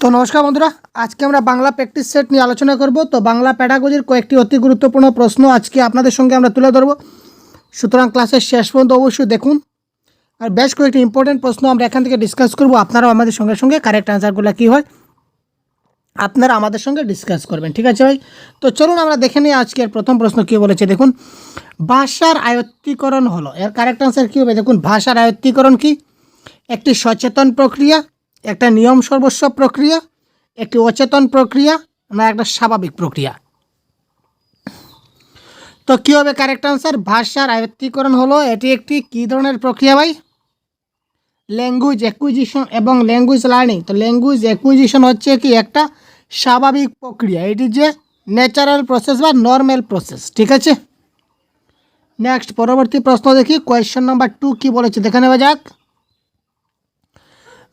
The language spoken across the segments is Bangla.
তো নমস্কার বন্ধুরা, আজকে আমরা বাংলা প্র্যাকটিস সেট নিয়ে আলোচনা করব। তো বাংলা প্যাডাগোজির কয়েকটি অতি গুরুত্বপূর্ণ প্রশ্ন আজকে আপনাদের সঙ্গে আমরা তুলে ধরব। সুতরাং ক্লাসের শেষ পর্যন্ত অবশ্যই দেখুন। আর বেশ কয়েকটি ইম্পর্টেন্ট প্রশ্ন আমরা এখান থেকে ডিসকাস করব। আপনারাও আমাদের সঙ্গে সঙ্গে কারেক্ট অ্যান্সারগুলো কী হয়, আপনারা আমাদের সঙ্গে ডিসকাস করবেন, ঠিক আছে ভাই? তো চলুন আমরা দেখে নিই আজকের প্রথম প্রশ্ন কী বলেছে। দেখুন, ভাষার আয়ত্তীকরণ হলো, এর কারেক্ট অ্যান্সার কী হবে? দেখুন, ভাষার আয়ত্তীকরণ কি? একটি সচেতন প্রক্রিয়া একটা নিয়ম সর্বস্ব প্রক্রিয়া, একটি অচেতন প্রক্রিয়া না একটা স্বাভাবিক প্রক্রিয়া। তো কী হবে কারেক্ট আনসার ভাষার আয়ত্তীকরণ হলো, এটি একটি কী ধরনের প্রক্রিয়া ভাই? ল্যাঙ্গুয়েজ অ্যাকুইজিশন এবং ল্যাঙ্গুয়েজ লার্নিং তো ল্যাঙ্গুয়েজ অ্যাকুইজিশন হচ্ছে কি একটা স্বাভাবিক প্রক্রিয়া। এটি যে ন্যাচারাল প্রসেস বা নর্মাল প্রসেস ঠিক আছে? নেক্সট পরবর্তী প্রশ্ন দেখি। কোয়েশ্চেন নাম্বার টু কী বলেছে? দেখে নেওয়া যাক।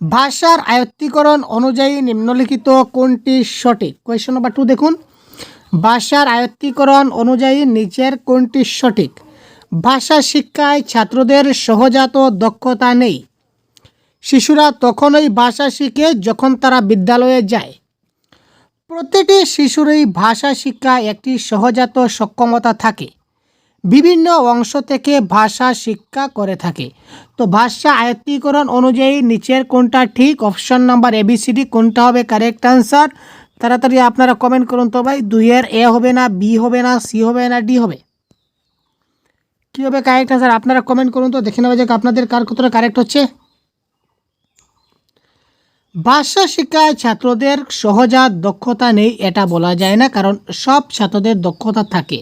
ভাষার আয়ত্তীকরণ অনুযায়ী নিম্নলিখিত কোনটি সঠিক? কোয়েশ্চেন নাম্বার টু দেখুন। ভাষার আয়ত্তীকরণ অনুযায়ী নিচের কোনটি সঠিক? ভাষা শিক্ষায় ছাত্রদের সহজাত দক্ষতা নেই। শিশুরা তখনই ভাষা শিখে যখন তারা বিদ্যালয়ে যায়। প্রতিটি শিশুরই ভাষা শিক্ষায় একটি সহজাত সক্ষমতা থাকে। বিভিন্ন অংশ থেকে ভাষা শিক্ষা করে থাকে। তো ভাষা আয়ত্তীকরণ অনুযায়ী নিচের কোনটা ঠিক অপশন নাম্বার এবিসিডি কোনটা হবে কারেক্ট আনসার তাড়াতাড়ি আপনারা কমেন্ট করুন তো ভাই, দুইয়ের এ হবে না বি হবে না সি হবে না ডি হবে। কী হবে কারেক্ট আনসার আপনারা কমেন্ট করুন তো, দেখে নেওয়া যাক আপনাদের কার কতটা কারেক্ট হচ্ছে। ভাষা শিক্ষায় ছাত্রদের সহজাত দক্ষতা নেই, এটা বলা যায় না, কারণ সব ছাত্রদের দক্ষতা থাকে।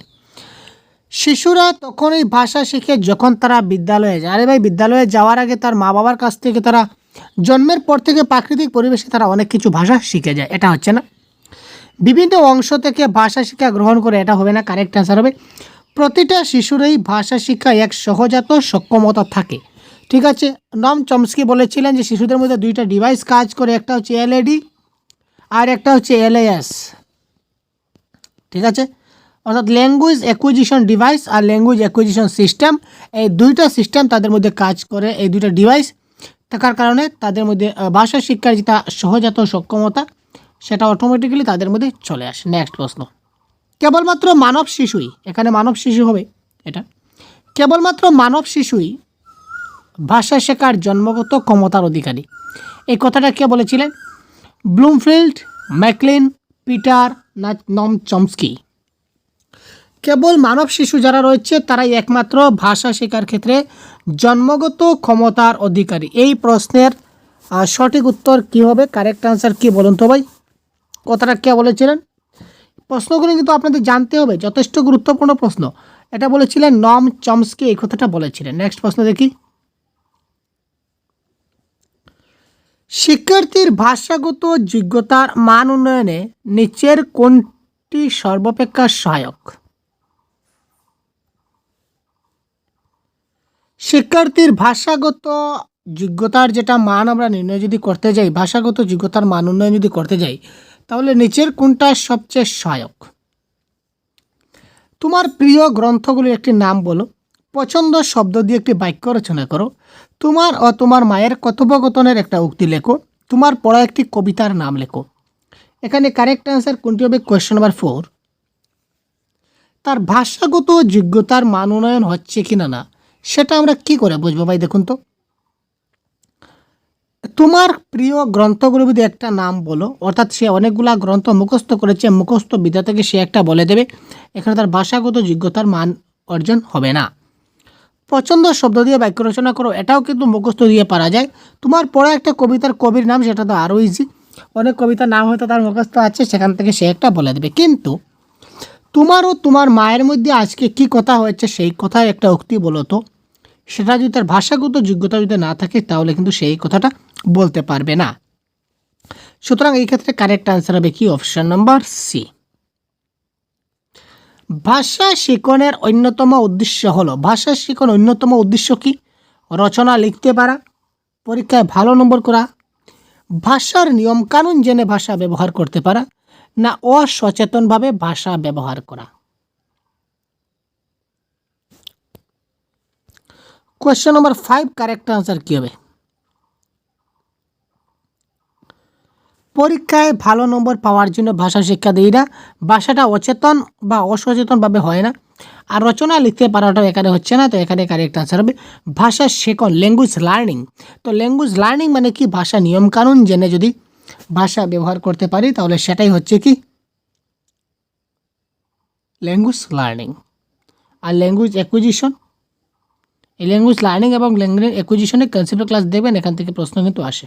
শিশুরা তখনই ভাষা শিখে যখন তারা বিদ্যালয়ে যায়। আরে ভাই, বিদ্যালয়ে যাওয়ার আগে তার মা বাবার কাছ থেকে তারা জন্মের পর থেকে প্রাকৃতিক পরিবেশে তারা অনেক কিছু ভাষা শিখে যায়। এটা হচ্ছে না। বিভিন্ন অংশ থেকে ভাষা শিক্ষা গ্রহণ করে এটা হবে না কারেক্ট অ্যান্সার হবে। প্রতিটা শিশুরই ভাষা শিক্ষা এক সহজাত সক্ষমতা থাকে। ঠিক আছে? নম চমস্কি বলেছিলেন যে শিশুদের মধ্যে দুইটা ডিভাইস কাজ করে, একটা হচ্ছে এলএডি আর একটা হচ্ছে এলএএস ঠিক আছে? অর্থাৎ ল্যাঙ্গুয়েজ অ্যাকুইজিশন ডিভাইস আর ল্যাঙ্গুয়েজ অ্যাকুইজিশন সিস্টেম এই দুইটা সিস্টেম তাদের মধ্যে কাজ করে এই দুইটা ডিভাইস থাকার কারণে তাদের মধ্যে ভাষা শিক্ষার যেটা সহজাত সক্ষমতা, সেটা অটোমেটিক্যালি তাদের মধ্যে চলে আসে। নেক্সট প্রশ্ন। কেবলমাত্র মানব শিশুই, এখানে মানব শিশু হবে এটা। কেবলমাত্র মানব শিশুই ভাষা শেখার জন্মগত ক্ষমতার অধিকারী। এই কথাটা কে বলেছিলেন? Bloomfield, McLean, Peter Noam Chomsky. কেবল মানব শিশু যারা রয়েছে, তারাই একমাত্র ভাষা শেখার ক্ষেত্রে জন্মগত ক্ষমতার অধিকারী। এই প্রশ্নের সঠিক উত্তর কী হবে? কারেক্ট আনসার কী বলুন তো ভাই? কথাটা কে বলেছিলেন? প্রশ্নগুলো কিন্তু আপনাদের জানতে হবে, যথেষ্ট গুরুত্বপূর্ণ প্রশ্ন। এটা বলেছিলেন নম চমস্কি, এই কথাটা বলেছিলেন। নেক্সট প্রশ্ন দেখি। শিক্ষার্থীর ভাষাগত যোগ্যতার মান উন্নয়নে নিচের কোনটি সর্বাপেক্ষা সহায়ক? শিক্ষার্থীর ভাষাগত যোগ্যতার যেটা মান আমরা নির্ণয় যদি করতে যাই, ভাষাগত যোগ্যতার মান উন্নয়ন যদি করতে যাই, তাহলে নিচের কোনটা সবচেয়ে সহায়ক? তোমার প্রিয় গ্রন্থগুলির একটি নাম বলো, পছন্দ শব্দ দিয়ে একটি বাক্য রচনা করো, তোমার ও তোমার মায়ের কথোপকথনের একটা উক্তি লেখো, তোমার পড়া একটি কবিতার নাম লেখো। এখানে কারেক্ট অ্যান্সার কোনটি হবে? কোয়েশ্চেন নাম্বার ফোর তার ভাষাগত যোগ্যতার মান উন্নয়ন হচ্ছে কি না না? সেটা আমরা কি করে বুঝব ভাই দেখুন তো? তোমার প্রিয় গ্রন্থগুলোর মধ্যে একটা নাম বলো, অর্থাৎ সে অনেকগুলা গ্রন্থ মুখস্থ করেছে, মুখস্থ বিদ্যা থেকে সে একটা বলে দেবে, এখানে তার ভাষাগত যোগ্যতার মান অর্জন হবে না। পছন্দ শব্দ দিয়ে বাক্য রচনা করো, এটাও কিন্তু মুখস্থ দিয়ে পারা যায়। তোমার পড়া একটা কবিতার কবির নাম, সেটা তো আরও ইজি অনেক কবিতার নাম হয়তো তার মুখস্থ আছে, সেখান থেকে সে একটা বলে দেবে। কিন্তু তোমার ও তোমার মায়ের মধ্যে আজকে কি কথা হয়েছে, সেই কথায় একটা উক্তি বলো তো। সেটা যদি তার ভাষাগত যোগ্যতা যদি না থাকে, তাহলে কিন্তু সেই কথাটা বলতে পারবে না। সুতরাং এই ক্ষেত্রে কারেক্ট আনসার হবে কি? অপশন নাম্বার সি ভাষা শিখনের অন্যতম উদ্দেশ্য হলো, ভাষা শিখন অন্যতম উদ্দেশ্য কি? রচনা, লিখতে পারা, পরীক্ষায় ভালো নম্বর করা, ভাষার নিয়মকানুন জেনে ভাষা ব্যবহার করতে পারা, না অসচেতনভাবে ভাষা ব্যবহার করা? Question number five correct answer কী হবে? পরীক্ষায় ভালো নম্বর পাওয়ার জন্য ভাষা শিক্ষা দিই না, ভাষাটা অচেতন বা অসচেতনভাবে হয় না। আর রচনা লিখতে পারাটাও এখানে হচ্ছে না, তো এখানে কারেক্ট আনসার হবে। ভাষা শেখন ল্যাঙ্গুয়েজ লার্নিং তো ল্যাঙ্গুয়েজ লার্নিং মানে কি? ভাষা নিয়মকানুন জেনে যদি ভাষা ব্যবহার করতে পারি, তাহলে সেটাই হচ্ছে কি? ল্যাঙ্গুয়েজ লার্নিং আর ল্যাঙ্গুয়েজ অ্যাকুইজিশন এই ল্যাঙ্গুয়েজ লার্নিং এবং ল্যাঙ্গুয়েজ অ্যাকুইজিশনের কনসেপ্টের ক্লাস দেখবেন এখান থেকে প্রশ্ন কিন্তু আসে।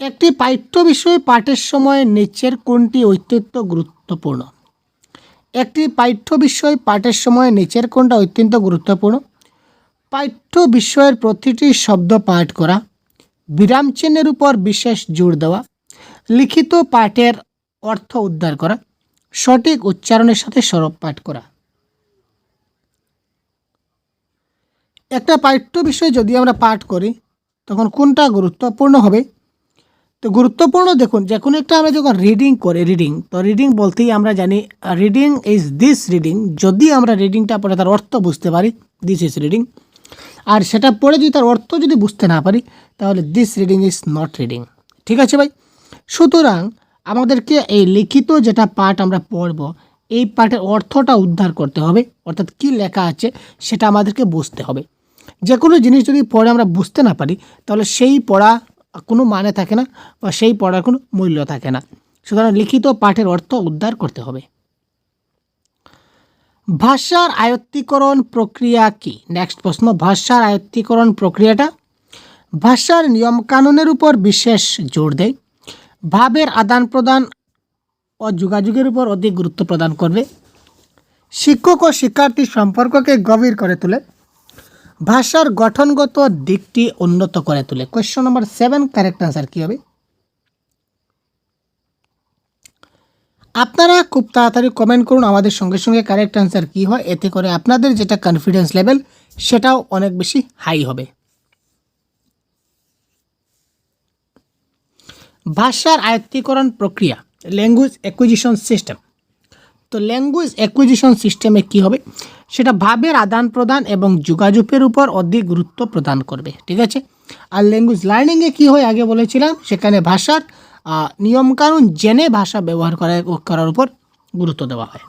একটি পাঠ্য বিষয় পাঠের সময় নিচের কোনটি অত্যন্ত গুরুত্বপূর্ণ? একটি পাঠ্য বিষয় পাঠের সময় নিচের কোনটা অত্যন্ত গুরুত্বপূর্ণ? পাঠ্য বিষয়ের প্রতিটি শব্দ পাঠ করা, বিরাম চিহ্নের উপর বিশেষ জোর দেওয়া, লিখিত পাঠের অর্থ উদ্ধার করা, সঠিক উচ্চারণের সাথে সরব পাঠ করা। একটা পাঠ্য বিষয় যদি আমরা পাঠ করি, তখন কোনটা গুরুত্বপূর্ণ হবে? তো গুরুত্বপূর্ণ দেখুন যে কোনো একটা আমরা যখন রিডিং করি রিডিং তো রিডিং বলতেই আমরা জানি রিডিং ইজ দিস রিডিং যদি আমরা রিডিংটা পড়ে তার অর্থ বুঝতে পারি দিস ইজ রিডিং আর সেটা পড়ে যদি তার অর্থ যদি বুঝতে না পারি, তাহলে this reading is not reading ঠিক আছে ভাই? সুতরাং আমাদেরকে এই লিখিত যেটা পাঠ আমরা পড়ব, এই পাঠের অর্থটা উদ্ধার করতে হবে, অর্থাৎ কি লেখা আছে সেটা আমাদেরকে বুঝতে হবে। যে কোনো জিনিস যদি পড়ে আমরা বুঝতে না পারি, তাহলে সেই পড়া কোনো মানে থাকে না বা সেই পড়ার কোনো মূল্য থাকে না। সুতরাং লিখিত পাঠের অর্থ উদ্ধার করতে হবে। ভাষার আয়ত্তীকরণ প্রক্রিয়া কি? নেক্সট প্রশ্ন, ভাষার আয়ত্তীকরণ প্রক্রিয়াটা? ভাষার নিয়মকানুনের উপর বিশেষ জোর দেয়। ভাবের আদান প্রদান ও যোগাযোগের উপর অধিক গুরুত্ব প্রদান করবে। শিক্ষক ও শিক্ষার্থীর সম্পর্ককে গভীর করে তোলে। ভাষার গঠনগত দিকটি উন্নত করে তোলে। Question number seven correct answer কী হবে? আপনারা খুব তাড়াতাড়ি কমেন্ট করুন, আমাদের সঙ্গে সঙ্গে কারেক্ট আনসার কী হয়, এতে করে আপনাদের যেটা কনফিডেন্স লেভেল সেটাও অনেক বেশি হাই হবে। ভাষার আয়ত্তীকরণ প্রক্রিয়া ল্যাঙ্গুয়েজ অ্যাকুইজিশন সিস্টেম তো ল্যাঙ্গুয়েজ অ্যাকুইজিশন সিস্টেমে কি হবে? সেটা ভাবের আদান প্রদান এবং যোগাযোগের উপর অধিক গুরুত্ব প্রদান করবে, ঠিক আছে? আর ল্যাঙ্গুয়েজ লার্নিংয়ে কী হয় আগে বলেছিলাম, সেখানে ভাষার নিয়মকানুন জেনে ভাষা ব্যবহার করা করার উপর গুরুত্ব দেওয়া হয়।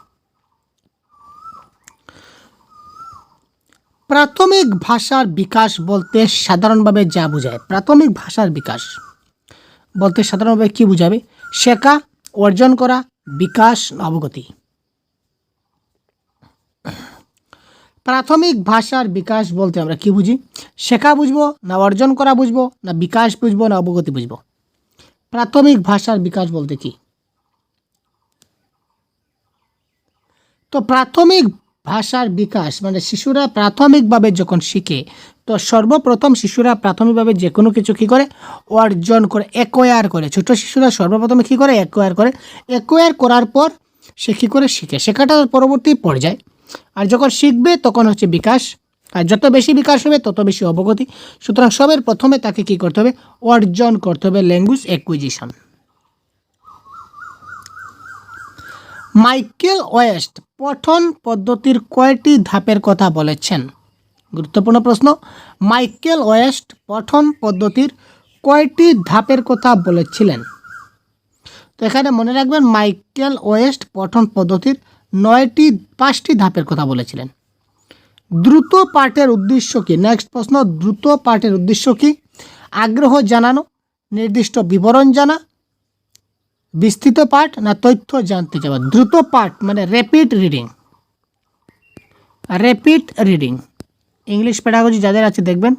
প্রাথমিক ভাষার বিকাশ বলতে সাধারণভাবে যা বোঝায়, প্রাথমিক ভাষার বিকাশ বলতে সাধারণভাবে কি বোঝাবে? শেখা, অর্জন করা, বিকাশ অবগতি প্রাথমিক ভাষার বিকাশ বলতে আমরা কি বুঝি? শেখা বুঝব, না অর্জন করা বুঝব, না বিকাশ বুঝব, না অবগতি বুঝব? প্রাথমিক ভাষার বিকাশ বলতে কি? তো প্রাথমিক ভাষার বিকাশ মানে শিশুরা প্রাথমিকভাবে যখন শিখে, তো সর্বপ্রথম শিশুরা প্রাথমিকভাবে যে কোনো কিছু কী করে? অর্জন করে একোয়ার করে। ছোট শিশুরা সর্বপ্রথমে কী করে? একোয়ার করে। একোয়ার করার পর সে কী করে শিখে? শেখাটা পরবর্তী পর্যায়ে। আর যখন শিখবে, তখন হচ্ছে বিকাশ। আর যত বেশি বিকাশ হবে, তত বেশি অবগতি। সুতরাং সবের প্রথমে তাকে কি করতে হবে? অর্জন করতে হবে ল্যাঙ্গুয়েজ অ্যাকুইজিশন। মাইকেল ওয়েস্ট পঠন পদ্ধতির কয়টি ধাপের কথা বলেছেন? গুরুত্বপূর্ণ প্রশ্ন। মাইকেল ওয়েস্ট পঠন পদ্ধতির কয়টি ধাপের কথা বলেছিলেন? তো এখানে মনে রাখবেন, মাইকেল ওয়েস্ট পঠন পদ্ধতির নয়টি, পাঁচটি ধাপের কথা বলেছিলেন। দ্রুত পাঠের উদ্দেশ্য কী? নেক্সট প্রশ্ন, দ্রুত পাঠের উদ্দেশ্য কী? আগ্রহ জানানো, নির্দিষ্ট বিবরণ জানা, বিস্তৃত পাঠ না তথ্য জানতে চাওয়া? দ্রুত পাঠ মানে rapid reading rapid reading English pedagogy যাদের আছে দেখবেন।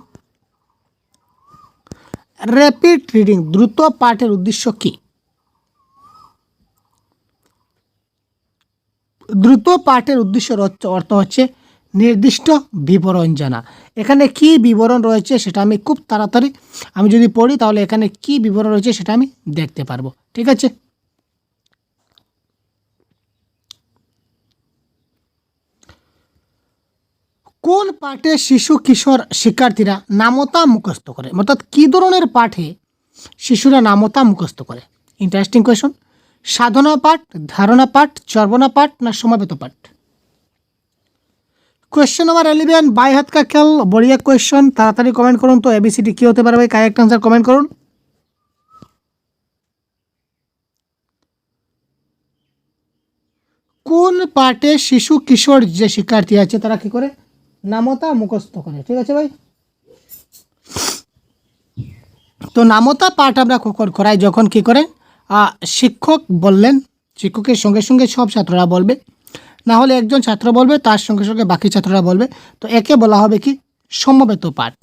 র্যাপিড রিডিং দ্রুত পাঠের উদ্দেশ্য কী? দ্রুত পাঠের উদ্দেশ্য অর্থ- হচ্ছে নির্দিষ্ট বিবরণ জানা। এখানে কি বিবরণ রয়েছে সেটা আমি খুব তাড়াতাড়ি আমি যদি পড়ি তাহলে এখানে কি বিবরণ রয়েছে সেটা আমি দেখতে পারব। ঠিক আছে? কোন পাঠে শিশু, কিশোর, শিক্ষার্থীরা নামতা মুখস্থ করে? অর্থাৎ কী ধরনের পাঠে শিশুরা নামতা মুখস্থ করে? ইন্টারেস্টিং কোয়েশন সাধনা পাঠ ধারণা পাঠ চর্বনা পাঠ না সমাবেত পাঠ কোয়েশ্চেন নাম্বার এলিভেন বাই হাত কা খেল, বড়িয়া কোয়েশ্চন তাড়াতাড়ি কমেন্ট করুন তো এবিসিটি কী হতে পারবে কারেক্ট আনসার কমেন্ট করুন। কোন পার্টে শিশু কিশোর যে শিক্ষার্থী আছে, তারা কি করে? নামতা মুখস্থ করে, ঠিক আছে ভাই? তো নামতা পাঠ আমরা করাই যখন কি করে? শিক্ষক বললেন, শিক্ষকের সঙ্গে সঙ্গে সব ছাত্ররা বলবে। না হলে একজন ছাত্র বলবে, তার সঙ্গে সঙ্গে বাকি ছাত্ররা বলবে। তো একে বলা হবে কি? সমবেত পাঠ।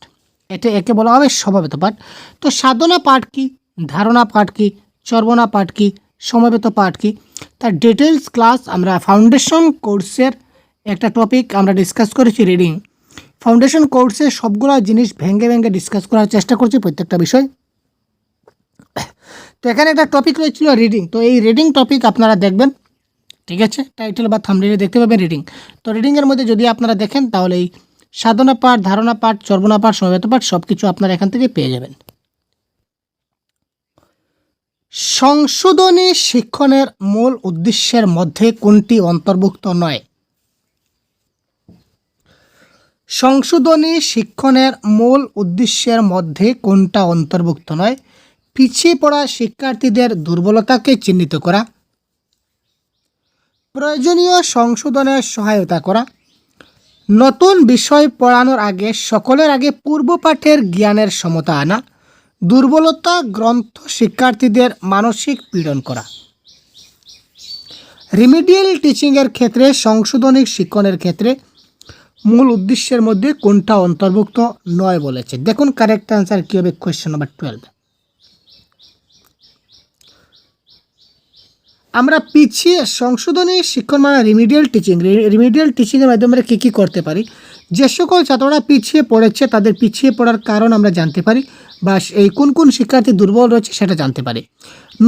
এটা একে বলা হবে সমবেত পাঠ। তো সাধনা পাঠ কি? ধারণা পাঠ কি? চর্বনা পাঠ কি? সমবেত পাঠ কি? তার ডিটেলস ক্লাস আমরা ফাউন্ডেশন কোর্সের একটা টপিক আমরা ডিসকাস করেছি রিডিং ফাউন্ডেশন কোর্সে সবগুলো জিনিস ভেঙে ভেঙ্গে ডিসকাস করার চেষ্টা করছি প্রত্যেকটা বিষয়। তো এখানে একটা টপিক রয়েছিল রিডিং তো এই রিডিং টপিক আপনারা দেখবেন, ঠিক আছে? টাইটেল বা থামলিনে দেখতে পাবেন রিডিং তো রিডিংয়ের মধ্যে যদি আপনারা দেখেন, তাহলে এই সাধনা পাঠ, ধারণা পাঠ, চর্বনা পাঠ, সমবেত পাঠ সব কিছু আপনারা এখান থেকে পেয়ে যাবেন। সংশোধনী শিক্ষণের মূল উদ্দেশ্যের মধ্যে কোনটি অন্তর্ভুক্ত নয়? সংশোধনী শিক্ষণের মূল উদ্দেশ্যের মধ্যে কোনটা অন্তর্ভুক্ত নয়? পিছিয়ে পড়া শিক্ষার্থীদের দুর্বলতাকে চিহ্নিত করা, প্রয়োজনীয় সংশোধনের সহায়তা করা, নতুন বিষয় পড়ানোর আগে সকলের আগে পূর্ব পাঠের জ্ঞানের সমতা আনা, দুর্বলতা গ্রন্থ শিক্ষার্থীদের মানসিক পীড়ন করা। রিমিডিয়াল টিচিংয়ের ক্ষেত্রে, সংশোধনী শিক্ষণের ক্ষেত্রে মূল উদ্দেশ্যের মধ্যে কোনটা অন্তর্ভুক্ত নয় বলেছে। দেখুন কারেক্ট অ্যান্সার কী হবে? Question number twelve. আমরা পিছিয়ে সংশোধনী শিক্ষণ মানে রিমিডিয়াল টিচিং রিমিডিয়াল টিচিংয়ের মাধ্যমে আমরা কী কী করতে পারি? যে সকল ছাত্ররা পিছিয়ে পড়েছে, তাদের পিছিয়ে পড়ার কারণ আমরা জানতে পারি বা এই কোন কোন শিক্ষার্থী দুর্বল রয়েছে সেটা জানতে পারি।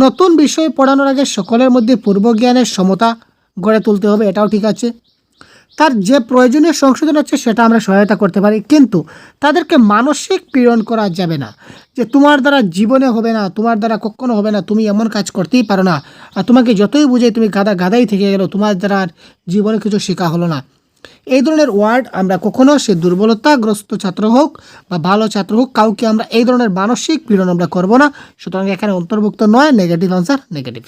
নতুন বিষয় পড়ানোর আগে সকলের মধ্যে পূর্বজ্ঞানের সমতা গড়ে তুলতে হবে, এটাও ঠিক আছে। তার যে প্রয়োজনীয় সংশোধন হচ্ছে সেটা আমরা সহায়তা করতে পারি। কিন্তু তাদেরকে মানসিক পীড়ন করা যাবে না। যে তোমার দ্বারা জীবনে হবে না, তোমার দ্বারা কখনো হবে না, তুমি এমন কাজ করতেই পারো না। আর তোমাকে যতই বুঝে তুমি গাদা গাদাই থেকে গেলো তোমার দ্বারা আর জীবনে কিছু শেখা হলো না। এই ধরনের ওয়ার্ড আমরা কখনো সে দুর্বলতাগ্রস্ত ছাত্র হোক বা ভালো ছাত্র হোক, কাউকে আমরা এই ধরনের মানসিক পীড়ন আমরা করব না। সুতরাং এখানে অন্তর্ভুক্ত নয় নেগেটিভ আনসার নেগেটিভ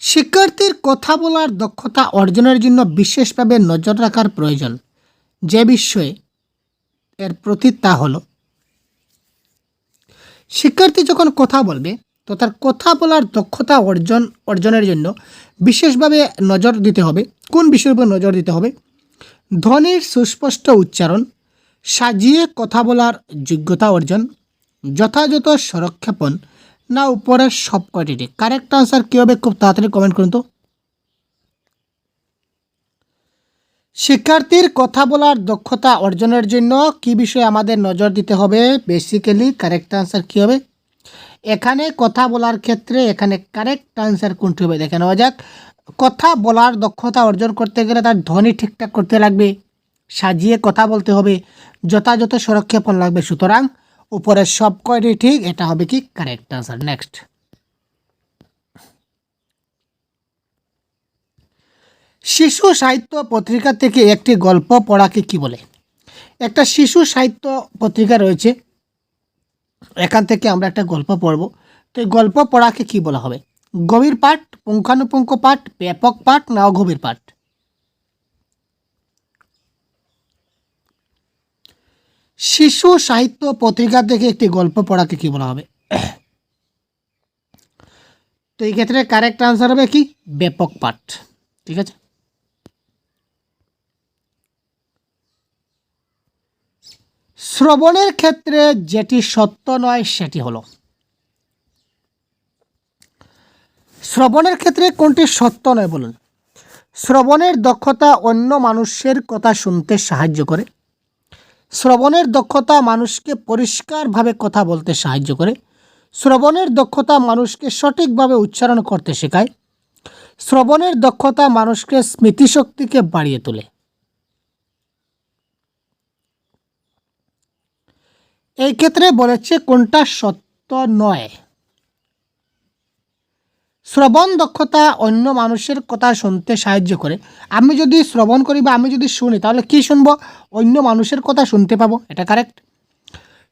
শিক্ষার্থীর কথা বলার দক্ষতা অর্জনের জন্য বিশেষভাবে নজর রাখার প্রয়োজন। যে বিষয়ে এর প্রতি তা হল, শিক্ষার্থী যখন কথা বলবে, তো তার কথা বলার দক্ষতা অর্জন, অর্জনের জন্য বিশেষভাবে নজর দিতে হবে। কোন বিষয়ের উপর নজর দিতে হবে? ধ্বনির সুস্পষ্ট উচ্চারণ, সাজিয়ে কথা বলার যোগ্যতা অর্জন, যথাযথ সংরক্ষেপণ না উপরের সব কয়টি কারেক্ট আনসার কী হবে খুব তাড়াতাড়ি কমেন্ট করুন তো। শিক্ষার্থীর কথা বলার দক্ষতা অর্জনের জন্য কি বিষয়ে আমাদের নজর দিতে হবে? বেসিক্যালি কারেক্ট আনসার কী হবে? এখানে কথা বলার ক্ষেত্রে এখানে কারেক্ট আনসার কোনটি হবে দেখে নেওয়া যাক। কথা বলার দক্ষতা অর্জন করতে গেলে তার ধ্বনি ঠিকঠাক করতে লাগবে। সাজিয়ে কথা বলতে হবে। যথাযথ সুরক্ষেপণ লাগবে। সুতরাং উপরের সব কয়টি ঠিক? এটা হবে কি? কারেক্ট আনসার নেক্সট শিশু সাহিত্য পত্রিকা থেকে একটি গল্প পড়াকে কি বলে? একটা শিশু সাহিত্য পত্রিকা রয়েছে। এখান থেকে আমরা একটা গল্প পড়ব। তো গল্প পড়াকে কি বলা হবে? গভীর পাঠ, পুঙ্খানুপুঙ্খ পাঠ, ব্যাপক পাঠ না অগভীর পাঠ? শিশু সাহিত্য পত্রিকা থেকে একটি গল্প পড়াকে কি বলা হবে? তো এই ক্ষেত্রে কারেক্ট আনসার হবে কি? ব্যাপক পাঠ। ঠিক আছে? শ্রবণের ক্ষেত্রে যেটি সত্য নয়, সেটি হলো। শ্রবণের ক্ষেত্রে কোনটি সত্য নয় বলুন? শ্রবণের দক্ষতা অন্য মানুষের কথা শুনতে সাহায্য করে। শ্রবণের দক্ষতা মানুষকে পরিষ্কারভাবে কথা বলতে সাহায্য করে। শ্রবণের দক্ষতা মানুষকে সঠিকভাবে উচ্চারণ করতে শেখায়। শ্রবণের দক্ষতা মানুষকে স্মৃতিশক্তিকে বাড়িয়ে তোলে। এই ক্ষেত্রে বলেছে কোনটা সত্য নয়। শ্রবণ দক্ষতা অন্য মানুষের কথা শুনতে সাহায্য করে। আমি যদি শ্রবণ করি বা আমি যদি শুনি, তাহলে কি শুনব? অন্য মানুষের কথা শুনতে পাবো। এটা কারেক্ট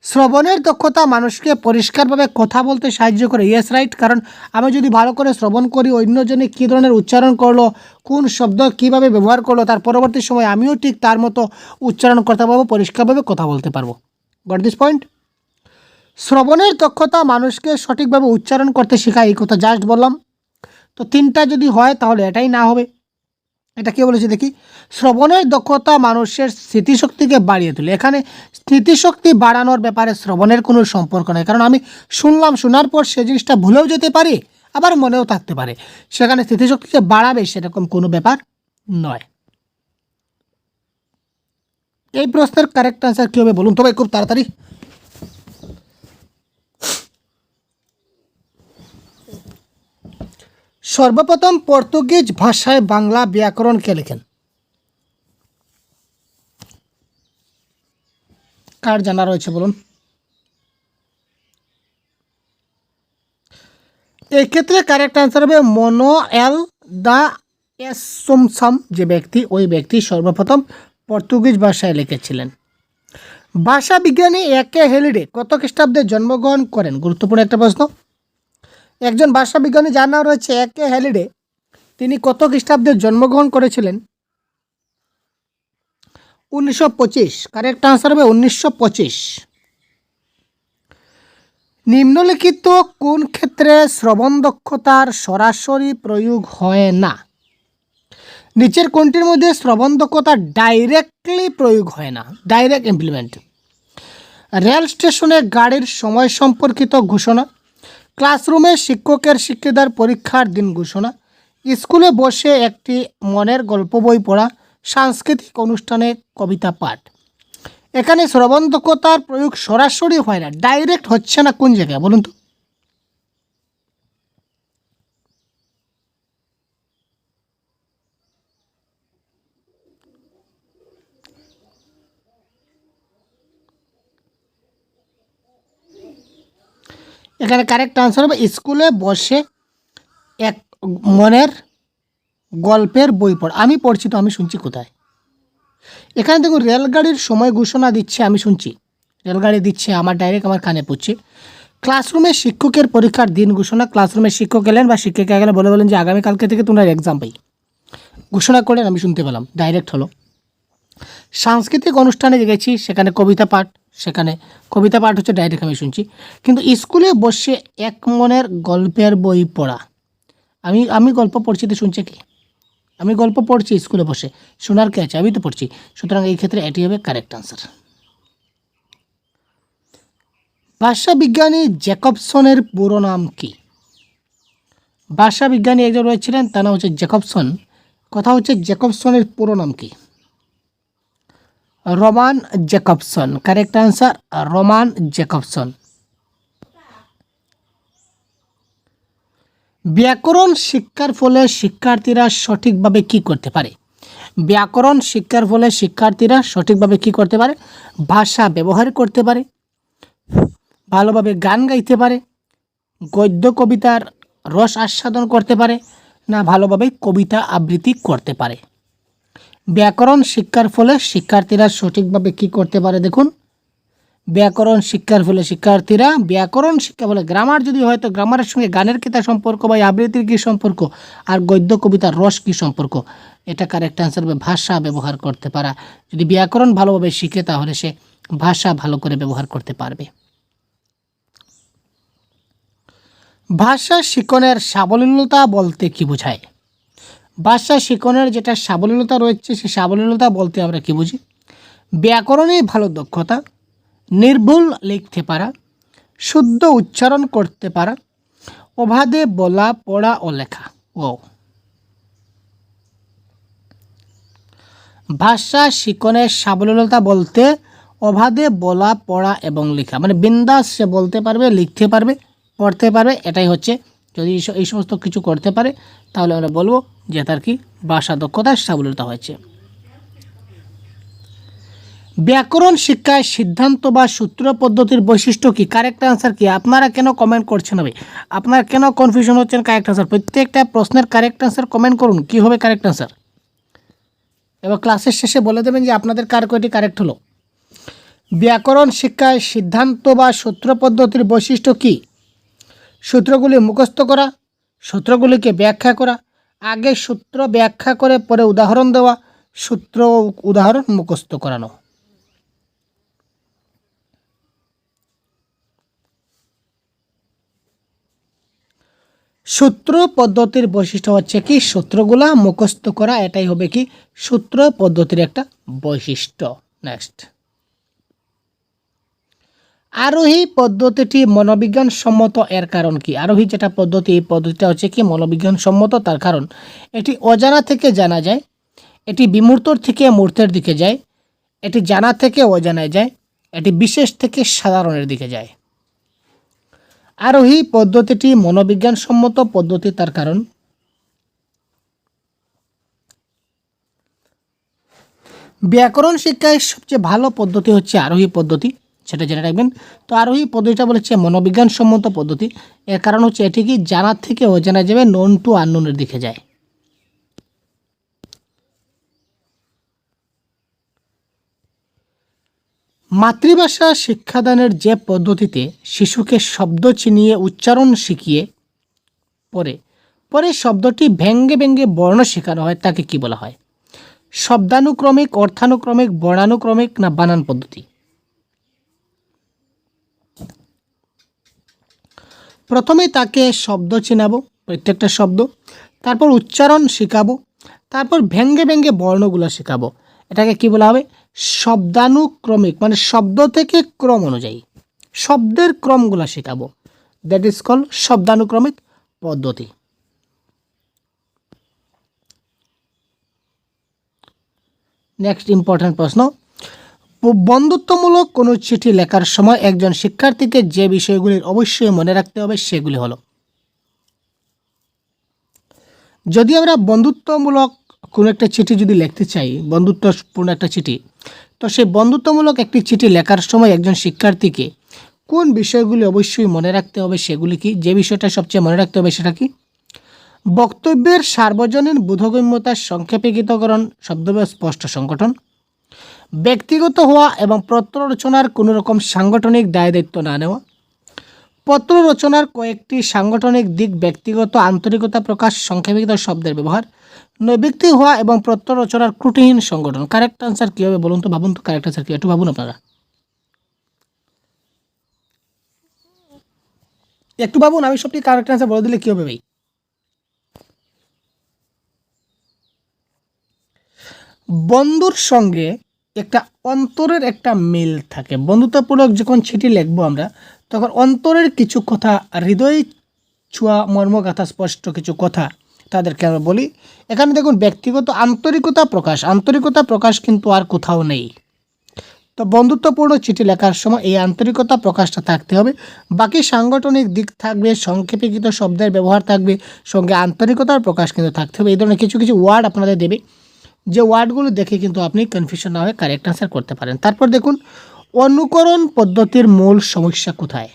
শ্রবণের দক্ষতা মানুষকে পরিষ্কারভাবে কথা বলতে সাহায্য করে। ইয়েস রাইট কারণ আমি যদি ভালো করে শ্রবণ করি, অন্যজনে কী ধরনের উচ্চারণ করল, কোন শব্দ কীভাবে ব্যবহার করল, তার পরবর্তী সময় আমিও ঠিক তার মতো উচ্চারণ করতে পারব, পরিষ্কারভাবে কথা বলতে পারব। গট দিস পয়েন্ট শ্রবণের দক্ষতা মানুষকে সঠিকভাবে উচ্চারণ করতে শেখায়। এই কথা জাস্ট বললাম। তো তিনটা যদি হয় তাহলে এটাই না হবে। এটা কে বলেছে দেখি? শ্রবণের দক্ষতা মানুষের স্মৃতিশক্তিকে বাড়িয়ে তোলে। এখানে স্মৃতিশক্তি বাড়ানোর ব্যাপারে শ্রবণের কোনো সম্পর্ক নেই। কারণ আমি শুনলাম, শোনার পর সে জিনিসটা ভুলেও যেতে পারি, আবার মনেও থাকতে পারে। সেখানে স্মৃতিশক্তিকে বাড়াবে সেরকম কোনো ব্যাপার নয়। এই প্রশ্নের কারেক্ট আনসার কী হবে বলুন তবে খুব তাড়াতাড়ি। সর্বপ্রথম পর্তুগিজ ভাষায় বাংলা ব্যাকরণ কে লেখেন? কার জানা রয়েছে বলুন? এই ক্ষেত্রে কারেক্ট আনসার হবে মনো এল দা এসোমসাম যে ব্যক্তি, ওই ব্যক্তি সর্বপ্রথম পর্তুগিজ ভাষায় লিখেছিলেন। ভাষা বিজ্ঞানী একে হেলিডে কত খ্রিস্টাব্দে জন্মগ্রহণ করেন? গুরুত্বপূর্ণ একটা প্রশ্ন। একজন ভাষা বিজ্ঞানী যার নাম রয়েছে একে হ্যালিডে। তিনি কত খ্রিস্টাব্দে জন্মগ্রহণ করেছিলেন? উনিশশো পঁচিশ। কারেক্ট আনসার হবে উনিশশো পঁচিশ। নিম্নলিখিত কোন ক্ষেত্রে শ্রবণ দক্ষতার সরাসরি প্রয়োগ হয় না? নিচের কোনটির মধ্যে শ্রবণ দক্ষতা ডাইরেক্টলি প্রয়োগ হয় না? ডাইরেক্ট ইমপ্লিমেন্ট রেল স্টেশনে গাড়ির সময় সম্পর্কিত ঘোষণা। ক্লাসরুমে শিক্ষকের শিক্ষিতার পরীক্ষার দিন ঘোষণা। স্কুলে বসে একটি মনের গল্প বই পড়া, সাংস্কৃতিক অনুষ্ঠানে কবিতা পাঠ। এখানে শ্রবণ প্রয়োগ সরাসরি হয় না, ডাইরেক্ট হচ্ছে না কোন জায়গায়, বলুন তো। এখানে কারেক্ট আনসার হবে। স্কুলে বসে এক মনের গল্পের বই পড়। আমি পড়ছি তো, আমি শুনছি কোথায়? এখানে দেখুন, রেলগাড়ির সময় ঘোষণা দিচ্ছে, আমি শুনছি। রেলগাড়ি দিচ্ছে, আমার ডাইরেক্ট আমার কানে পড়ছে। ক্লাসরুমে শিক্ষকের পরীক্ষার দিন ঘোষণা। ক্লাসরুমে শিক্ষক এলেন বা শিক্ষিকা গেলেন বলে বলেন যে, আগামীকালকে থেকে তোমরা এক্সাম পাই। ঘোষণা করলেন আমি শুনতে পেলাম। ডাইরেক্ট হলো। সাংস্কৃতিক অনুষ্ঠানে গেছি, সেখানে কবিতা পাঠ, সেখানে কবিতা পাঠ হচ্ছে ডাইরেক্ট আমি শুনছি। কিন্তু স্কুলে বসে এক মনের গল্পের বই পড়া। আমি আমি গল্প পড়ছি তো শুনছে কি? আমি গল্প পড়ছি স্কুলে বসে, শোনার কে আছে? আমি তো পড়ছি। সুতরাং এই ক্ষেত্রে এটি হবে কারেক্ট আনসার ভাষা বিজ্ঞানী জ্যাকবসনের পুরো নাম কি? ভাষা বিজ্ঞানী একজন রয়েছিলেন, তার নাম হচ্ছে জ্যাকবসন। কথা হচ্ছে জ্যাকবসনের পুরো নাম কি? Roman Jakobson correct answer Roman Jakobson ব্যাকরণ শিক্ষার ফলে শিক্ষার্থীরা সঠিকভাবে কি করতে পারে? ব্যাকরণ শিক্ষার ফলে শিক্ষার্থীরা সঠিকভাবে কি করতে পারে? ভাষা ব্যবহার করতে পারে, ভালোভাবে গান গাইতে পারে, গদ্য কবিতার রস আস্বাদন করতে পারে না ভালোভাবে কবিতা আবৃত্তি করতে পারে। ব্যাকরণ শিক্ষার ফলে শিক্ষার্থীরা সঠিকভাবে কি করতে পারে দেখুন। ব্যাকরণ শিক্ষার ফলে শিক্ষার্থীরা ব্যাকরণ শিক্ষা বলে গ্রামার যদি হয় তো গ্রামারের সঙ্গে গানের কী তার সম্পর্ক বা আবৃত্তির কী সম্পর্ক আর গদ্য কবিতার রস কী সম্পর্ক? এটা কারেক্ট অ্যান্সার হবে ভাষা ব্যবহার করতে পারা। যদি ব্যাকরণ ভালোভাবে শিখে তাহলে সে ভাষা ভালো করে ব্যবহার করতে পারবে। ভাষা শিক্ষণের সাবলীলতা বলতে কি বোঝায়? ভাষা শিক্ষণের যেটা সাবলীলতা রয়েছে, সেই সাবলীলতা বলতে আমরা কি বুঝি? ব্যাকরণে ভালো দক্ষতা, নির্ভুল লিখতে পারা, শুদ্ধ উচ্চারণ করতে পারা, অবাধে বলা, পড়া ও লেখা। ও ভাষা শিক্ষণের সাবলীলতা বলতে অবাধে বলা, পড়া এবং লেখা। মানে বিন্দাস সে বলতে পারবে, লিখতে পারবে, পড়তে পারবে, এটাই হচ্ছে যদি এই সমস্ত কিছু করতে পারে, তাহলে আমরা বলব যে তার কি ভাষা দক্ষতা সাবলীলতা হয়েছে। ব্যাকরণ শিক্ষায় সিদ্ধান্ত বা সূত্র পদ্ধতির বৈশিষ্ট্য কি? কারেক্ট আনসার কি? আপনারা কেন কমেন্ট করছেন হবে আপনারা কেন কনফিউশন হচ্ছেন কারেক্ট আনসার প্রত্যেকটা প্রশ্নের কারেক্ট আনসার কমেন্ট করুন। কি হবে কারেক্ট আনসার এবার ক্লাসের শেষে বলে দেবেন যে আপনাদের কার কয়টি কারেক্ট হলো? ব্যাকরণ শিক্ষায় সিদ্ধান্ত বা সূত্র পদ্ধতির বৈশিষ্ট্য কী? সূত্রগুলি মুখস্থ করা সূত্রগুলিকে ব্যাখ্যা করা। আগে সূত্র ব্যাখ্যা করে, পরে উদাহরণ দেওয়া সূত্র উদাহরণ মুখস্থ করানো। সূত্র পদ্ধতির বৈশিষ্ট্য হচ্ছে কি? সূত্রগুলা মুখস্থ করা, এটাই হবে কি? সূত্র পদ্ধতির একটা বৈশিষ্ট্য। নেক্সট আরোহী পদ্ধতিটি মনোবিজ্ঞান সম্মত এর কারণ কি? আরোহী যেটা পদ্ধতি, এই পদ্ধতিটা হচ্ছে কি মনোবিজ্ঞান সম্মত তার কারণ। এটি অজানা থেকে জানা যায়, এটি বিমূর্তর থেকে মূর্তের দিকে যায়, এটি জানা থেকে অজানায় যায়, এটি বিশেষ থেকে সাধারণের দিকে যায়। আরোহী পদ্ধতিটি মনোবিজ্ঞান সম্মত পদ্ধতি তার কারণ। ব্যাকরণ শিক্ষায় সবচেয়ে ভালো পদ্ধতি হচ্ছে আরোহী পদ্ধতি। সেটা জেনে রাখবেন। তো আরোহী পদ্ধতিটা বলেছে মনোবিজ্ঞান সম্মত পদ্ধতি। এর কারণ হচ্ছে এটি কি জানার থেকে অজানা যাবে নন টু আননোনের দিকে যায়। মাতৃভাষা শিক্ষাদানের যে পদ্ধতিতে শিশুকে শব্দ চিনিয়ে উচ্চারণ শিখিয়ে পরে পরে শব্দটি ভেঙ্গে ভেঙ্গে বর্ণ শেখানো হয়, তাকে কি বলা হয়? শব্দানুক্রমিক, অর্থানুক্রমিক, বর্ণানুক্রমিক না বানান পদ্ধতি? প্রথমে তাকে শব্দ চিনাবো, প্রত্যেকটা শব্দ। তারপর উচ্চারণ শেখাবো, তারপর ভেঙ্গে ভেঙ্গে বর্ণগুলো শেখাবো। এটাকে কি বলা হবে? শব্দানুক্রমিক মানে শব্দ থেকে ক্রম অনুযায়ী। শব্দের ক্রমগুলো শেখাবো। দ্যাট ইজ কল শব্দানুক্রমিক পদ্ধতি। নেক্সট ইম্পর্ট্যান্ট প্রশ্ন। বন্ধুত্বমূলক কোনো চিঠি লেখার সময় একজন শিক্ষার্থীকে যে বিষয়গুলির অবশ্যই মনে রাখতে হবে সেগুলি হলো। যদি আমরা বন্ধুত্বমূলক কোনো একটা চিঠি যদি লিখতে চাই, বন্ধুত্বপূর্ণ একটা চিঠি, তো সেই বন্ধুত্বমূলক একটি চিঠি লেখার সময় একজন শিক্ষার্থীকে কোন বিষয়গুলি অবশ্যই মনে রাখতে হবে সেগুলি কি? যে বিষয়টা সবচেয়ে মনে রাখতে হবে সেটা কি? বক্তব্যের সার্বজনীন বোধগম্যতার সংক্ষেপীকৃতকরণ শব্দবে স্পষ্ট সংগঠন ব্যক্তিগত হওয়া এবং পত্র রচনার কোনো রকম সাংগঠনিক দায় দায়িত্ব না নেওয়া পত্র রচনার কয়েকটি সাংগঠনিক দিক ব্যক্তিগত আন্তরিকতা প্রকাশ, সংক্ষেপিত শব্দের ব্যবহার নৈবিক্তি হওয়া এবং পত্র রচনার ত্রুটিহীন সংগঠন। কারেক্ট আনসার কী হবে বলুন তো? ভাবুন তো কারেক্ট আনসার কী? একটু ভাবুন আপনারা। একটু ভাবুন, আমি সবটি কারেক্ট আনসার বলে দিলে কী হবে ভাই? বন্ধুর সঙ্গে একটা অন্তরের একটা মিল থাকে। বন্ধুত্বপূর্বক যখন চিঠি লিখব আমরা, তখন অন্তরের কিছু কথা, হৃদয় ছোঁয়া মর্মগাথা স্পষ্ট কিছু কথা তাদেরকে আমরা বলি। এখানে দেখুন, ব্যক্তিগত আন্তরিকতা প্রকাশ। আন্তরিকতা প্রকাশ কিন্তু আর কোথাও নেই। তো বন্ধুত্বপূর্ণ চিঠি লেখার সময় এই আন্তরিকতা প্রকাশটা থাকতে হবে। বাকি সাংগঠনিক দিক থাকবে, সংক্ষেপীকৃত শব্দের ব্যবহার থাকবে, সঙ্গে আন্তরিকতার প্রকাশ কিন্তু থাকতে হবে। এই ধরনের কিছু কিছু ওয়ার্ড আপনাদের দেবে। যে ওয়ার্ডগুলো দেখে কিন্তু আপনি কনফিউশন না হয়ে কারেক্ট আনসার করতে পারেন। তারপর দেখুন, অনুকরণ পদ্ধতির মূল সমস্যা কোথায়?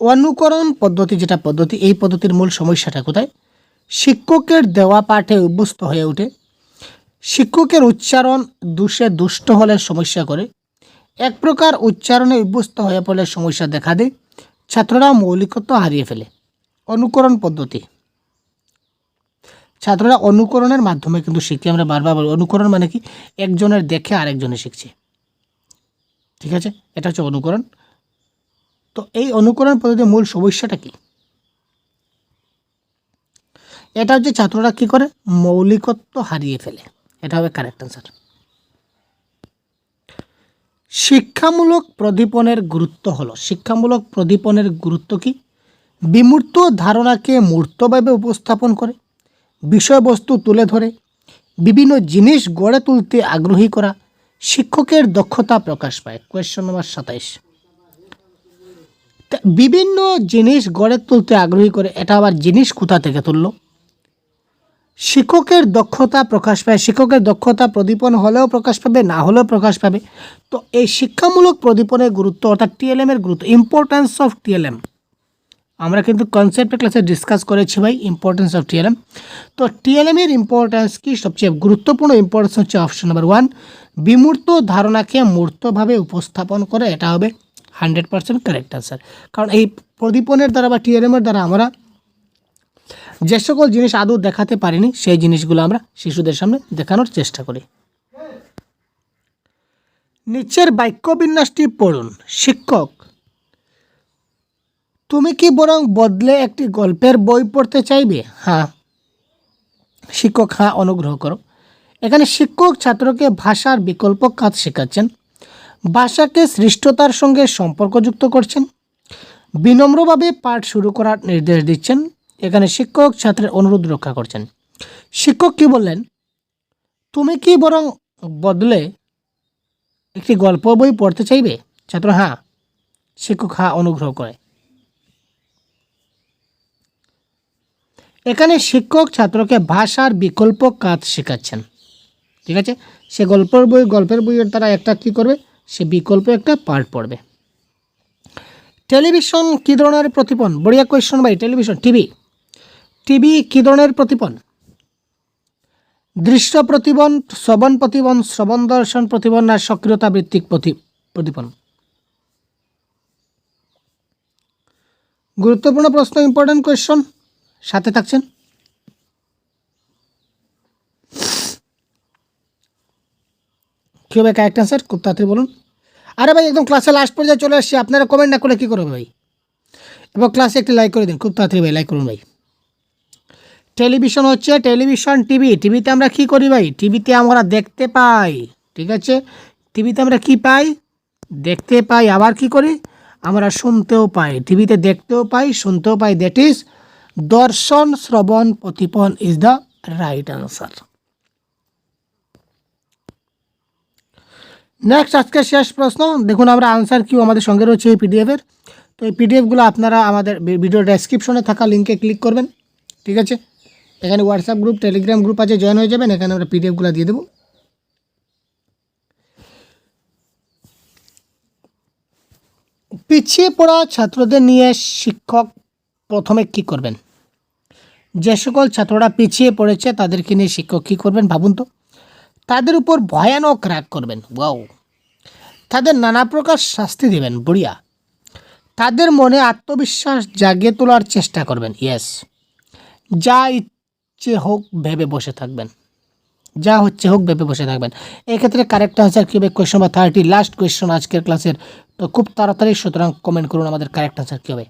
অনুকরণ পদ্ধতি যেটা পদ্ধতি, এই পদ্ধতির মূল সমস্যাটা কোথায়? শিক্ষকের দেওয়া পাঠে অভ্যস্ত হয়ে ওঠে শিক্ষকের উচ্চারণ দুষে দুষ্ট হলে সমস্যা করে। এক প্রকার উচ্চারণে অভ্যস্ত হয়ে পড়লে সমস্যা দেখা দেয়। ছাত্ররা মৌলিকত্ব হারিয়ে ফেলে। অনুকরণ পদ্ধতি। ছাত্ররা অনুকরণের মাধ্যমে কিন্তু শিখে। আমরা বারবার বলি, অনুকরণ মানে কি? একজনের দেখে আরেকজনে শিখছে। ঠিক আছে? এটা হচ্ছে অনুকরণ। তো এই অনুকরণ পদ্ধতির মূল সমস্যাটা কি? এটা হচ্ছে ছাত্ররা কি করে? মৌলিকত্ব হারিয়ে ফেলে। এটা হবে কারেক্ট অ্যান্সার শিক্ষামূলক প্রদীপনের গুরুত্ব হলো। শিক্ষামূলক প্রদীপনের গুরুত্ব কি? বিমূর্ত ধারণাকে মূর্তভাবে উপস্থাপন করে। বিষয়বস্তু তুলে ধরে, বিভিন্ন জিনিস গড়ে তুলতে আগ্রহী করা, শিক্ষকের দক্ষতা প্রকাশ পায়। কোয়েশ্চন নম্বর সাতাইশ। বিভিন্ন জিনিস গড়ে তুলতে আগ্রহী করে, এটা আবার জিনিস কোথা থেকে তুললো? শিক্ষকের দক্ষতা প্রকাশ পায়, শিক্ষকের দক্ষতা প্রদীপন হলেও প্রকাশ পাবে, না হলেও প্রকাশ পাবে। তো এই শিক্ষামূলক প্রদীপনের গুরুত্ব অর্থাৎ টিএলএম এর গুরুত্ব ইম্পর্ট্যান্স অফ টিএলএম আমরা কিন্তু কনসেপ্টের ক্লাসে ডিসকাস করেছি ভাই ইম্পর্টেন্স অফ টিএলএম তো টিএলএম এর ইম্পর্টেন্স কি? সবচেয়ে গুরুত্বপূর্ণ ইম্পর্টেন্স হচ্ছে অপশন নাম্বার ওয়ান বিমূর্ত ধারণাকে মূর্তভাবে উপস্থাপন করে, এটা হবে হান্ড্রেড পার্সেন্ট কারেক্ট আনসার কারণ এই প্রদীপনের দ্বারা বা টিএলএমের দ্বারা আমরা যে সকল জিনিস আদৌ দেখাতে পারিনি, সেই জিনিসগুলো আমরা শিশুদের সামনে দেখানোর চেষ্টা করি। নিচের বাক্য বিন্যাসটি পড়ুন। শিক্ষক তুমি কি বরং বদলে একটি গল্পের বই পড়তে চাইবে? হ্যাঁ। শিক্ষক হ্যাঁ অনুগ্রহ করো। এখানে শিক্ষক ছাত্রকে ভাষার বিকল্প কাজ শেখাচ্ছেন। ভাষাকে সৃষ্টতার সঙ্গে সম্পর্কযুক্ত করছেন। বিনম্রভাবে পাঠ শুরু করার নির্দেশ দিচ্ছেন। এখানে শিক্ষক ছাত্রের অনুরোধ রক্ষা করছেন। শিক্ষক কি বললেন? তুমি কি বরং বদলে একটি গল্প বই পড়তে চাইবে? ছাত্র হ্যাঁ। শিক্ষক হ্যাঁ অনুগ্রহ করে। এখানে শিক্ষক ছাত্রকে ভাষার বিকল্প কাজ শেখাচ্ছেন। ঠিক আছে? সে গল্পের বই, গল্পের বইয়ের দ্বারা একটা কী করবে? সে বিকল্প একটা পার্ট পড়বে। টেলিভিশন কী ধরনের প্রতিপন? বড়িয়া কোয়েশন ভাই, টেলিভিশন, টিভি। টিভি কী ধরনের প্রতিপন? দৃশ্য প্রতিবন শ্রবণ প্রতিবন শ্রবণ দর্শন প্রতিবন আর সক্রিয়তা ভিত্তিক প্রতি- প্রতিপন। গুরুত্বপূর্ণ প্রশ্ন ইম্পর্টেন্ট কোয়েশ্চন সাথে থাকছেন? কী হবে কারেক্ট অ্যান্সার খুব তাড়াতাড়ি বলুন। আরে ভাই, একদম ক্লাসে লাস্ট পর্যায়ে চলে আসছি। আপনারা কমেন্ট না করলে কী করবে ভাই? এবং ক্লাসে একটি লাইক করে দিন। খুব তাড়াতাড়ি ভাই লাইক করুন ভাই। টেলিভিশন হচ্ছে টেলিভিশন টিভি। টিভিতে আমরা কি করি ভাই? টিভিতে আমরা দেখতে পাই। ঠিক আছে? টিভিতে আমরা কি পাই? দেখতে পাই। আবার কি করি? আমরা শুনতেও পাই। টিভিতে দেখতেও পাই। শুনতেও পাই। দ্যাট ইজ দর্শন শ্রবণ প্রতিপন is the right answer next আজকে শেষ প্রশ্ন। দেখুন, আমরা আনসার কিউ আমাদের সঙ্গে রয়েছে এই পিডিএফের তো এই পিডিএফগুলো আপনারা আমাদের ভিডিও ডেসক্রিপশনে থাকা লিঙ্কে ক্লিক করবেন। ঠিক আছে? এখানে WhatsApp group Telegram group join join হয়ে যাবেন। এখানে আমরা পিডিএফগুলো দিয়ে দেবো। পিছিয়ে পড়া ছাত্রদের নিয়ে শিক্ষক প্রথমে কি করবেন? যে সকল ছাত্ররা পিছিয়ে পড়েছে তাদেরকে নিয়ে শিক্ষক কী করবেন ভাবুন তো? তাদের উপর ভয়ানক রাগ করবেন। ওয়াও। তাদের নানা প্রকার শাস্তি দেবেন, বড়িয়া। তাদের মনে আত্মবিশ্বাস জাগিয়ে তোলার চেষ্টা করবেন ইয়েস যা ইচ্ছে হোক ভেবে বসে থাকবেন। যা হচ্ছে হোক ভেবে বসে থাকবেন। এক্ষেত্রে কারেক্ট আনসার কী হবে? কোয়েশ্চন বা থার্টি লাস্ট কোয়েশ্চন আজকের ক্লাসের তো খুব তাড়াতাড়ি, সুতরাং কমেন্ট করুন আমাদের কারেক্ট আনসার কী হবে।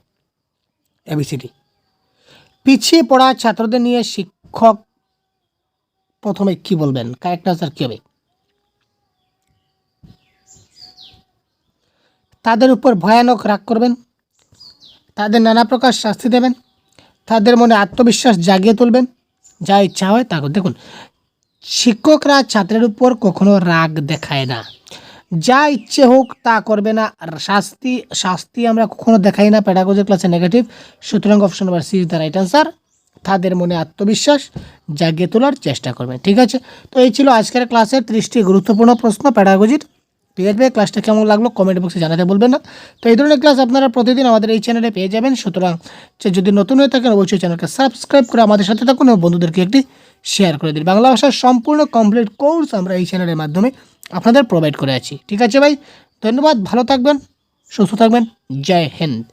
এবিসিডি পিছিয়ে পড়া ছাত্রদের নিয়ে শিক্ষক প্রথমে কি বলবেন? কারেক্ট আনসার কী হবে? তাদের উপর ভয়ানক রাগ করবেন, তাদের নানা প্রকার শাস্তি দেবেন, তাদের মনে আত্মবিশ্বাস জাগিয়ে তুলবেন, যা ইচ্ছা হয় তা দেখুন, শিক্ষকরা ছাত্রের উপর কখনো রাগ দেখায় না। যা ইচ্ছে হোক তা করবে না। আর শাস্তি শাস্তি আমরা কখনো দেখাই না। প্যাডাগোজির ক্লাসে নেগেটিভ সুতরাং option number C is the right answer তাদের মনে আত্মবিশ্বাস জাগিয়ে তোলার চেষ্টা করবেন, ঠিক আছে? তো এই ছিল আজকের ক্লাসের ত্রিশটি গুরুত্বপূর্ণ প্রশ্ন প্যাডাগোজির ঠিক আছে? ক্লাসটা কেমন লাগল কমেন্ট বক্সে জানাতে বলবেন না। তো এই ধরনের ক্লাস আপনারা প্রতিদিন আমাদের এই চ্যানেলে পেয়ে যাবেন। সুতরাং যদি নতুন হয়ে থাকেন, অবশ্যই চ্যানেলকে সাবস্ক্রাইব করে আমাদের সাথে থাকুন এবং বন্ধুদেরকে একটি শেয়ার করে দিন বাংলা ভাষার সম্পূর্ণ কমপ্লিট কোর্স আমরা এই চ্যানেলের মাধ্যমে আপনাদের প্রোভাইড করে আছি। ঠিক আছে ভাই? ধন্যবাদ, ভালো থাকবেন, সুস্থ থাকবেন, জয় হিন্দ।